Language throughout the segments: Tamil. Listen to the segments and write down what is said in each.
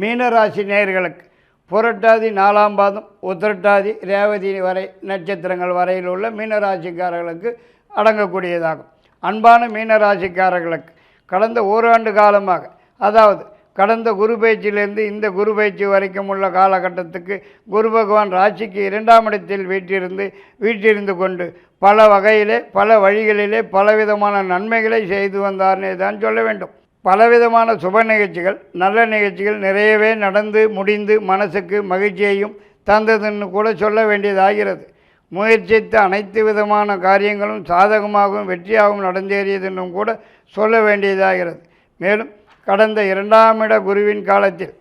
மீனராசி நேயர்களுக்கு புரட்டாதி நாலாம் பாதம் உத்திரட்டாதி ரேவதி வரை நட்சத்திரங்கள் வரையில் உள்ள மீனராசிக்காரர்களுக்கு அடங்கக்கூடியதாகும். அன்பான மீனராசிக்காரர்களுக்கு கடந்த ஓராண்டு காலமாக அதாவது கடந்த குரு பயிற்சியிலிருந்து இந்த குரு பயிற்சி வரைக்கும் உள்ள காலகட்டத்துக்கு குரு பகவான் ராசிக்கு இரண்டாம் இடத்தில் வீட்டிருந்து வீட்டிருந்து கொண்டு பல வகையிலே பல வழிகளிலே பலவிதமான நன்மைகளை செய்து வந்தார்னே தான் சொல்ல வேண்டும். பலவிதமான சுப நிகழ்ச்சிகள் நல்ல நிகழ்ச்சிகள் நிறையவே நடந்து முடிந்து மனசுக்கு மகிழ்ச்சியையும் தந்ததுன்னு கூட சொல்ல வேண்டியதாகிறது. முயற்சித்த அனைத்து விதமான காரியங்களும் சாதகமாகவும் வெற்றியாகவும் நடந்தேறியதுன்னும் கூட சொல்ல வேண்டியதாகிறது. மேலும் கடந்த இரண்டாம் இட குருவின் காலத்தில்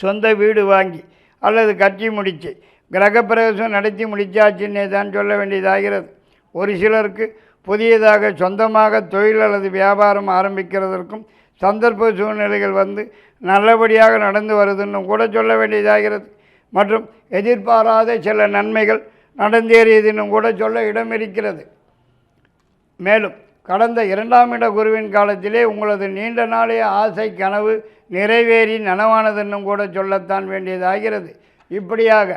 சொந்த வீடு வாங்கி அல்லது கட்டி முடித்து கிரகப்பிரவேசம் நடத்தி முடித்தாச்சுன்னே தான் சொல்ல வேண்டியதாகிறது. ஒரு சிலருக்கு புதியதாக சொந்தமாக தொழில் அல்லது வியாபாரம் ஆரம்பிக்கிறதற்கும் சந்தர்ப்ப சூழ்நிலைகள் வந்து நல்லபடியாக நடந்து வருதுன்னு கூட சொல்ல வேண்டியதாகிறது. மற்றும் எதிர்பாராத சில நன்மைகள் நடந்தேறியதுன்னு கூட சொல்ல இடம் இருக்கிறது மேலும் கடந்த இரண்டாம் இட குருவின் காலத்திலே உங்களது நீண்ட நாளைய ஆசை கனவு நிறைவேறி நனவானதுன்னும் கூட சொல்லத்தான் வேண்டியதாகிறது. இப்படியாக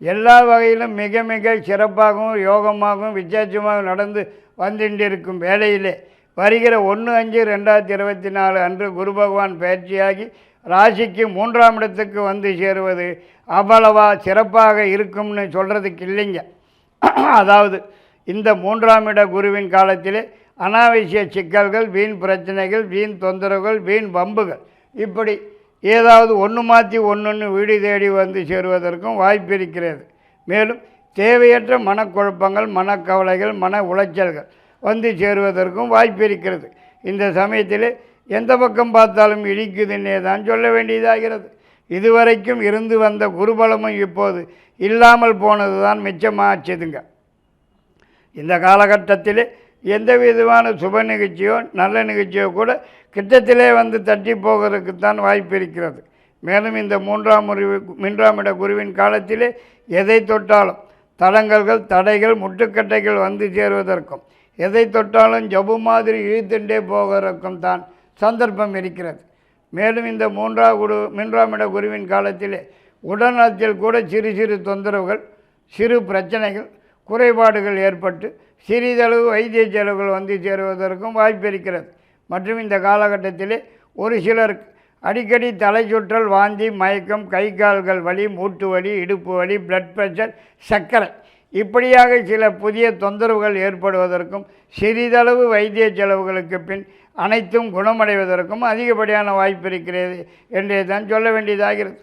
எல்லா வகையிலும் மிக மிக சிறப்பாகவும் யோகமாகவும் விசேஷமாகவும் நடந்து வந்துண்டிருக்கும் வேளையிலே வருகிற ஒன்று அஞ்சு ரெண்டாயிரத்தி இருபத்தி நாலு அன்று குரு பகவான் பயிற்சியாகி ராசிக்கு மூன்றாம் இடத்துக்கு வந்து சேருவது அவ்வளவா சிறப்பாக இருக்கும்னு சொல்கிறதுக்கு இல்லைங்க. அதாவது இந்த மூன்றாம் இட குருவின் காலத்திலே அனாவசிய சிக்கல்கள் வீண் பிரச்சனைகள் வீண் தொந்தரவுகள் வீண் வம்புகள் இப்படி ஏதாவது ஒன்று மாற்றி ஒன்று வீடு தேடி வந்து சேருவதற்கும் வாய்ப்பு இருக்கிறது. மேலும் தேவையற்ற மனக்குழப்பங்கள் மனக்கவலைகள் மன உளைச்சல்கள் வந்து சேருவதற்கும் வாய்ப்பு இருக்கிறது. இந்த சமயத்தில் எந்த பக்கம் பார்த்தாலும் இடிக்குதுன்னே தான் சொல்ல வேண்டியதாகிறது. இதுவரைக்கும் இருந்து வந்த குருபலமும் இப்போது இல்லாமல் போனது தான் மிச்சமாச்சுதுங்க. இந்த காலகட்டத்தில் எந்த விதமான சுப நிகழ்ச்சியோ நல்ல நிகழ்ச்சியோ கூட கிட்டத்திலே வந்து தட்டி போகிறதுக்குத்தான் வாய்ப்பு இருக்கிறது. மேலும் இந்த மூன்றாம் முறிவு மூன்றாம் இட குருவின் காலத்திலே எதை தொட்டாலும் தடங்கல்கள் தடைகள் முட்டுக்கட்டைகள் வந்து சேருவதற்கும் எதை தொட்டாலும் ஜபு மாதிரி இழுத்துண்டே போவதற்கும் தான் சந்தர்ப்பம் இருக்கிறது. மேலும் இந்த மூன்றாம் குரு மூன்றாம் இட குருவின் காலத்திலே உடல்நலத்தில் கூட சிறு சிறு தொந்தரவுகள் சிறு பிரச்சனைகள் குறைபாடுகள் ஏற்பட்டு சிறிதளவு வைத்திய செலவுகள் வந்து சேருவதற்கும் வாய்ப்பு இருக்கிறது. மற்றும் இந்த காலகட்டத்திலே ஒரு சிலருக்கு அடிக்கடி தலை சுற்றல் வாந்தி மயக்கம் கை கால்கள் வலி மூட்டு வலி இடுப்பு வலி பிளட் ப்ரெஷர் சர்க்கரை. இப்படியாக சில புதிய தொந்தரவுகள் ஏற்படுவதற்கும் சிறிதளவு வைத்திய செலவுகளுக்கு பின் அனைத்தும் குணமடைவதற்கும் அதிகப்படியான வாய்ப்பு இருக்கிறது என்றே தான் சொல்ல வேண்டியதாகிறது.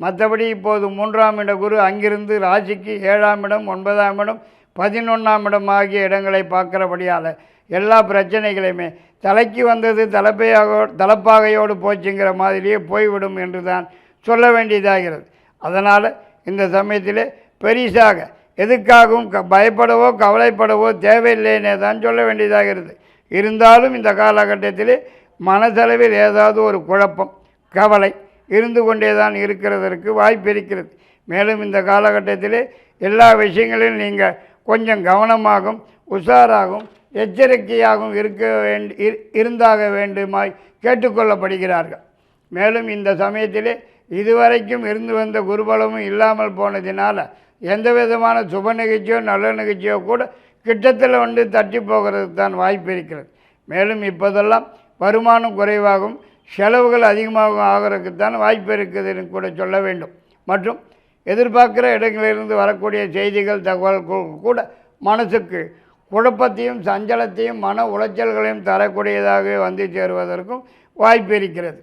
மற்றபடி இப்போது மூன்றாம் இட குரு அங்கிருந்து ராசிக்கு ஏழாம் இடம் ஒன்பதாம் இடம் பதினொன்றாம் இடம் ஆகிய இடங்களை பார்க்குறபடியால் எல்லா பிரச்சனைகளையுமே. தலைக்கு வந்தது தலைப்பையாக தலைப்பாகையோடு போச்சுங்கிற மாதிரியே போய்விடும் என்று தான் சொல்ல வேண்டியதாகிறது. அதனால் இந்த சமயத்தில் பெரிசாக எதுக்காகவும் க பயப்படவோ கவலைப்படவோ தேவையில்லைன்னே தான் சொல்ல வேண்டியதாகிறது. இருந்தாலும் இந்த காலகட்டத்தில் மனசளவில் ஏதாவது ஒரு குழப்பம் கவலை இருந்து கொண்டே தான் இருக்கிறதற்கு வாய்ப்பு இருக்கிறது. மேலும் இந்த காலகட்டத்தில் எல்லா விஷயங்களிலும் நீங்கள் கொஞ்சம் கவனமாகவும் உஷாராகவும் எச்சரிக்கையாகவும் இருக்க வேண்டி இரு- இருந்தாக வேண்டுமாய் கேட்டுக்கொள்ளப்படுகிறார்கள். மேலும் இந்த சமயத்திலே இதுவரைக்கும் இருந்து வந்த குருபலமும் இல்லாமல் போனதினால் எந்த விதமான சுப நிகழ்ச்சியோ நல்ல நிகழ்ச்சியோ கூட கிட்டத்தில் வந்து தட்டி போகிறதுக்கு தான் வாய்ப்பு இருக்கிறது. மேலும் இப்போதெல்லாம் வருமானம் குறைவாகும் செலவுகள் அதிகமாக ஆகிறதுக்கு தான் வாய்ப்பு இருக்குதுன்னு கூட சொல்ல வேண்டும். மற்றும் எதிர்பார்க்குற இடங்களிலிருந்து வரக்கூடிய செய்திகள் தகவல்கள் கூட மனசுக்கு குழப்பத்தையும் சஞ்சலத்தையும் மன உளைச்சல்களையும் தரக்கூடியதாக வந்து சேருவதற்கும் வாய்ப்பு இருக்கிறது.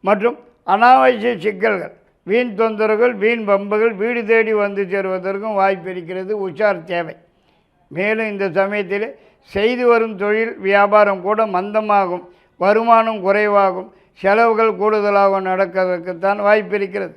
மற்றும் அனாவசிய சிக்கல்கள் வீண் தொந்தரவுகள் வீண் பம்புகள் வீடு தேடி வந்து சேருவதற்கும் வாய்ப்பு இருக்கிறது. உஷார் தேவை. மேலும் இந்த சமயத்தில் செய்து வரும் தொழில் வியாபாரம் கூட மந்தமாகும். வருமானம் குறைவாகும். செலவுகள் கூடுதலாக நடக்கிறதுக்குத்தான் வாய்ப்பு இருக்கிறது.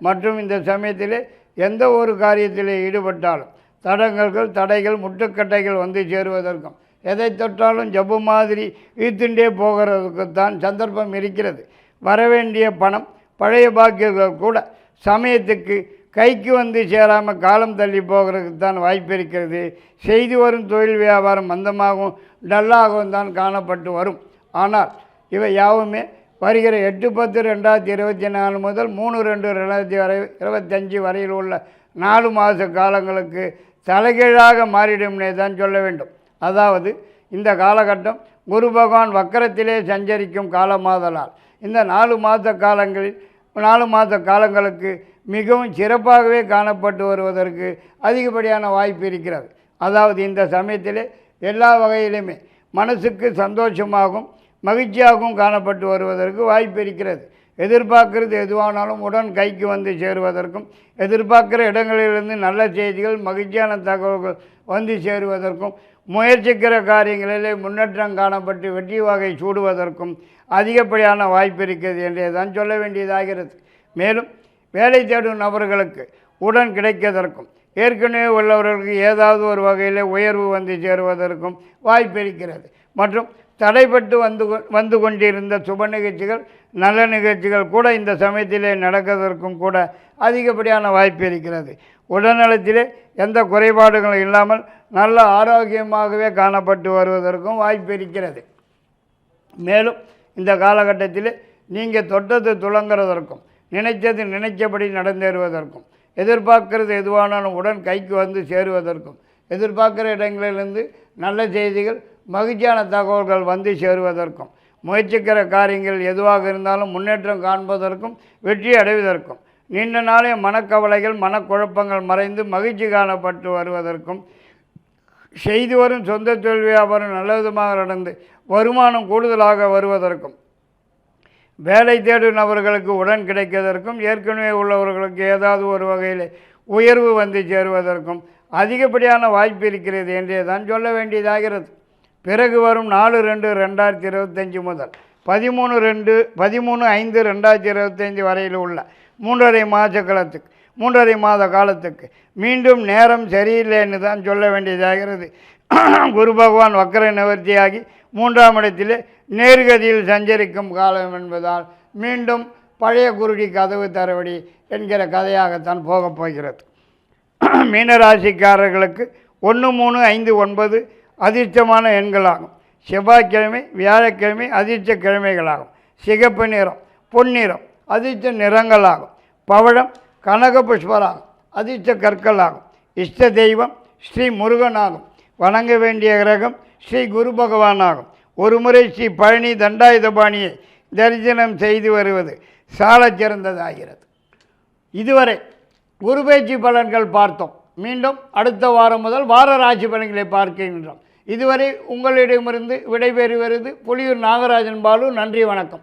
மற்றும் இந்த சமயத்தில் எந்த ஒரு காரியத்தில் ஈடுபட்டாலும் தடங்கல்கள் தடைகள் முட்டுக்கட்டைகள் வந்து சேருவதற்கும். எதை தொட்டாலும் ஜப்பு மாதிரி ஈத்துண்டே போகிறதுக்குத்தான் சந்தர்ப்பம் இருக்கிறது. வரவேண்டிய பணம் பழைய பாக்கியர்கள் கூட சமயத்துக்கு கைக்கு வந்து சேராமல் காலம் தள்ளி போகிறதுக்கு தான் வாய்ப்பு இருக்கிறது. செய்து வரும் தொழில் வியாபாரம் மந்தமாகவும் டல்லாகவும் தான் காணப்பட்டு வரும். ஆனால் இவை யாவுமே வருகிற எட்டு பத்து ரெண்டாயிரத்தி இருபத்தி நாலு முதல் மூணு ரெண்டு ரெண்டாயிரத்தி வரை இருபத்தஞ்சி வரையில் உள்ள நாலு மாத காலங்களுக்கு தலைகீழாக மாறிடும்னே தான் சொல்ல வேண்டும். அதாவது இந்த காலகட்டம் குரு பகவான் வக்கரத்திலே சஞ்சரிக்கும் காலமாதலால் இந்த நாலு மாத காலங்களில் நாலு மாத காலங்களுக்கு மிகவும் சிறப்பாகவே காணப்பட்டு வருவதற்கு அதிகப்படியான வாய்ப்பு இருக்கிறது. அதாவது இந்த சமயத்திலே எல்லா வகையிலுமே மனசுக்கு சந்தோஷமாகவும் மகிழ்ச்சியாகவும் காணப்பட்டு வருவதற்கு வாய்ப்பு இருக்கிறது. எதிர்பார்க்கிறது எதுவானாலும் உடன் கைக்கு வந்து சேருவதற்கும் எதிர்பார்க்கிற இடங்களிலிருந்து நல்ல செய்திகள் மகிழ்ச்சியான தகவல்கள் வந்து சேருவதற்கும் முயற்சிக்கிற காரியங்களிலே முன்னேற்றம் காணப்பட்டு வெற்றி வகை சூடுவதற்கும் அதிகப்படியான வாய்ப்பு இருக்கிறது என்றே தான் சொல்ல வேண்டியதாகிறது. மேலும் வேலை தேடும் நபர்களுக்கு உடன் கிடைக்கதற்கும் ஏற்கனவே உள்ளவர்களுக்கு ஏதாவது ஒரு வகையில் உயர்வு வந்து சேருவதற்கும் வாய்ப்பு இருக்கிறது. மற்றும் தடைப்பட்டு வந்து கொ- வந்து கொண்டிருந்த சுப நிகழ்ச்சிகள் நல்ல நிகழ்ச்சிகள் கூட இந்த சமயத்திலே நடக்கிறதற்கும் கூட அதிகப்படியான வாய்ப்பு இருக்கிறது. உடல்நலத்திலே எந்த குறைபாடுகளும் இல்லாமல் நல்ல ஆரோக்கியமாகவே காணப்பட்டு வருவதற்கும் வாய்ப்பு இருக்கிறது. மேலும் இந்த காலகட்டத்தில் நீங்கள் தொட்டது துளங்குறதற்கும் நினைத்தது நினைச்சபடி நடந்தேறுவதற்கும் எதிர்பார்க்கிறது எதுவானாலும் உடன் கைக்கு வந்து சேருவதற்கும் எதிர்பார்க்குற இடங்களிலிருந்து நல்ல செய்திகள் மகிழ்ச்சியான தகவல்கள் வந்து சேருவதற்கும் முயற்சிக்கிற காரியங்கள் எதுவாக இருந்தாலும் முன்னேற்றம் காண்பதற்கும் வெற்றி அடைவதற்கும் நீண்ட நாளே மனக்கவலைகள் மனக்குழப்பங்கள் மறைந்து மகிழ்ச்சி காணப்பட்டு வருவதற்கும் செய்து வரும் சொந்த தொழில் வியாபாரம் நல்ல விதமாக நடந்து வருமானம் கூடுதலாக வருவதற்கும் வேலை தேடும் நபர்களுக்கு உடன் கிடைக்கிறதற்கும் ஏற்கனவே உள்ளவர்களுக்கு ஏதாவது ஒரு வகையில் உயர்வு வந்து சேருவதற்கும் அதிகப்படியான வாய்ப்பு இருக்கிறது என்றே தான் சொல்ல வேண்டியதாகிறது. பிறகு வரும் நாலு ரெண்டு ரெண்டாயிரத்தி இருபத்தஞ்சி முதல் பதிமூணு ரெண்டு பதிமூணு ஐந்து ரெண்டாயிரத்தி இருபத்தஞ்சி வரையில் உள்ள மூன்றரை மாத காலத்துக்கு மூன்றரை மாத காலத்துக்கு மீண்டும் நேரம் சரியில்லைன்னு தான் சொல்ல வேண்டியதாகிறது குரு பகவான் வக்கர நிவர்த்தியாகி மூன்றாம் இடத்திலே நேர்கதியில் சஞ்சரிக்கும் காலம் என்பதால் மீண்டும் பழைய குருடி கதவு தரவடி என்கிற கதையாகத்தான் போகப் போகிறது. மீனராசிக்காரர்களுக்கு ஒன்று மூணு ஐந்து ஒன்பது அதிர்ஷ்டமான எண்களாகும். செவ்வாய்க்கிழமை வியாழக்கிழமை அதிர்ஷ்ட கிழமைகளாகும் சிகப்பு நிறம் பொன்னிறம் அதிர்ஷ்ட நிறங்களாகும். பவழம் கனக புஷ்பராகும். அதிர்ஷ்ட கற்களாகும். இஷ்ட தெய்வம் ஸ்ரீ முருகனாகும். வணங்க வேண்டிய கிரகம் ஸ்ரீ குரு பகவானாகும். ஒருமுறை ஸ்ரீ பழனி தண்டாயுதபாணியை தரிசனம் செய்து வருவது சாலச் சிறந்ததாகிறது இதுவரை குரு பேச்சு பலன்கள் பார்த்தோம். மீண்டும் அடுத்த வாரம் முதல் வார ராசி பலன்களை பார்க்கின்றோம். இதுவரை உங்களிடமிருந்து விடைபெறுவது புலியூர் நாகராஜன் பாலு. நன்றி வணக்கம்.